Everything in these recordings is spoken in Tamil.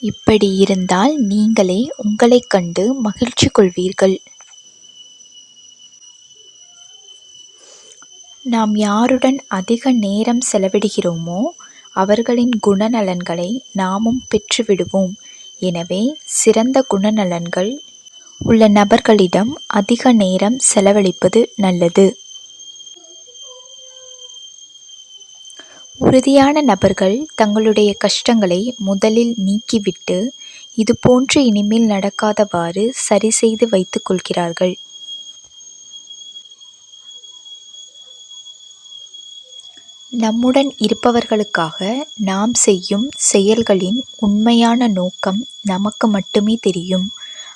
இப்படி இருந்தால் நீங்களே உங்களைக் கண்டு மகிழ்ச்சி கொள்வீர்கள். நாம் யாருடன் அதிக நேரம் செலவிடுகிறோமோ அவர்களின் குணநலன்களை நாமும் பெற்றுவிடுவோம். எனவே சிறந்த குணநலன்கள் உள்ள நபர்களிடம் அதிக நேரம் செலவழிப்பது நல்லது. உறுதியான நபர்கள் தங்களுடைய கஷ்டங்களை முதலில் நீக்கிவிட்டு இதுபோன்று இனிமேல் நடக்காதவாறு சரிசெய்து வைத்துக் கொள்கிறார்கள். நம்முடன் இருப்பவர்களுக்காக நாம் செய்யும் செயல்களின் உண்மையான நோக்கம் நமக்கு மட்டுமே தெரியும்.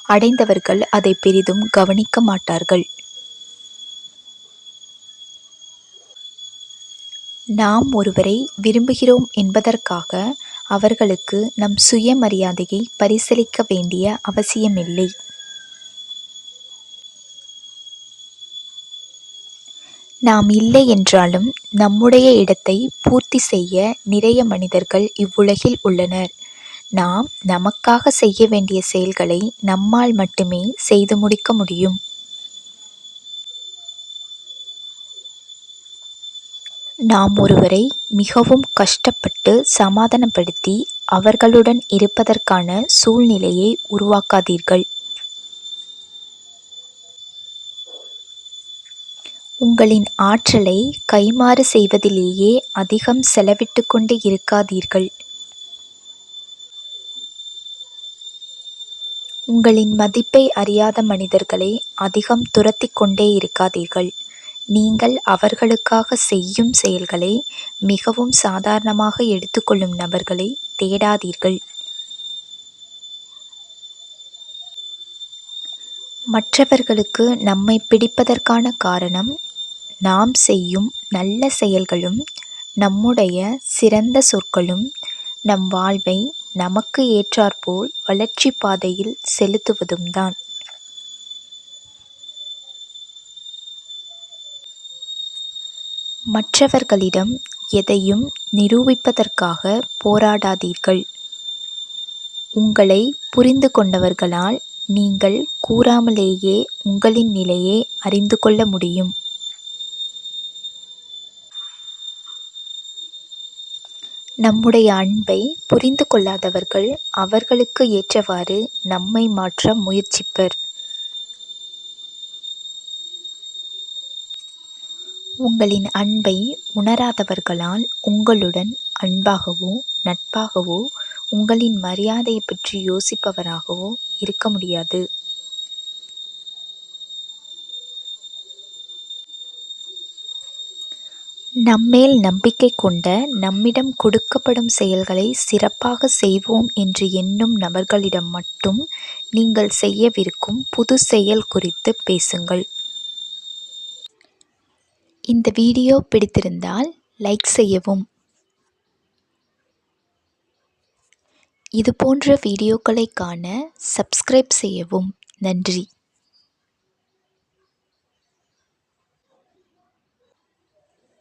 அடைந்தவர்கள் அதை பெரிதும் கவனிக்க மாட்டார்கள். நாம் ஒருவரை விரும்புகிறோம் என்பதற்காக அவர்களுக்கு நம் சுயமரியாதையை பரிசீலிக்க வேண்டிய அவசியமில்லை. நாம் இல்லை என்றாலும் நம்முடைய இடத்தை பூர்த்தி செய்ய நிறைய மனிதர்கள் இவ்வுலகில் உள்ளனர். நாம் நமக்காக செய்ய வேண்டிய செயல்களை நம்மால் மட்டுமே செய்து முடிக்க முடியும். நாம் ஒருவரை மிகவும் கஷ்டப்பட்டு சமாதானப்படுத்தி அவர்களுடன் இருப்பதற்கான சூழ்நிலையை உருவாக்காதீர்கள். உங்களின் ஆற்றலை கைமாறு செய்வதிலேயே அதிகம் செலவிட்டு கொண்டு இருக்காதீர்கள். உங்களின் மதிப்பை அறியாத மனிதர்களை அதிகம் துரத்தி கொண்டே இருக்காதீர்கள். நீங்கள் அவர்களுக்காக செய்யும் செயல்களை மிகவும் சாதாரணமாக எடுத்துக்கொள்ளும் நபர்களை தேடாதீர்கள். மற்றவர்களுக்கு நம்மை பிடிப்பதற்கான காரணம் நாம் செய்யும் நல்ல செயல்களும் நம்முடைய சிறந்த சொற்களும் நம் வாழ்வை நமக்கு ஏற்றாற்போல் வளர்ச்சி பாதையில் செலுத்துவதும் தான் மற்றவர்களிடம் எதையும் நிரூபிப்பதற்காக போராடாதீர்கள். உங்களை புரிந்து கொண்டவர்களால் நீங்கள் கூறாமலேயே உங்களின் நிலையை அறிந்து கொள்ள முடியும். நம்முடைய அன்பை புரிந்து கொள்ளாதவர்கள் அவர்களுக்கு ஏற்றவாறு நம்மை மாற்ற முயற்சிப்பர். உங்களின் அன்பை உணராதவர்களால் உங்களுடன் அன்பாகவோ நட்பாகவோ உங்களின் மரியாதையை பற்றி யோசிப்பவராகவோ இருக்க முடியாது. நம்மேல் நம்பிக்கை கொண்ட நம்மிடம் கொடுக்கப்படும் செயல்களை சிறப்பாக செய்வோம் என்று எண்ணும் நபர்களிடம் மட்டும் நீங்கள் செய்யவிருக்கும் புது செயல் குறித்து பேசுங்கள். இந்த வீடியோ பிடித்திருந்தால் லைக் செய்யவும். இதுபோன்ற வீடியோக்களை காண சப்ஸ்கிரைப் செய்யவும். நன்றி.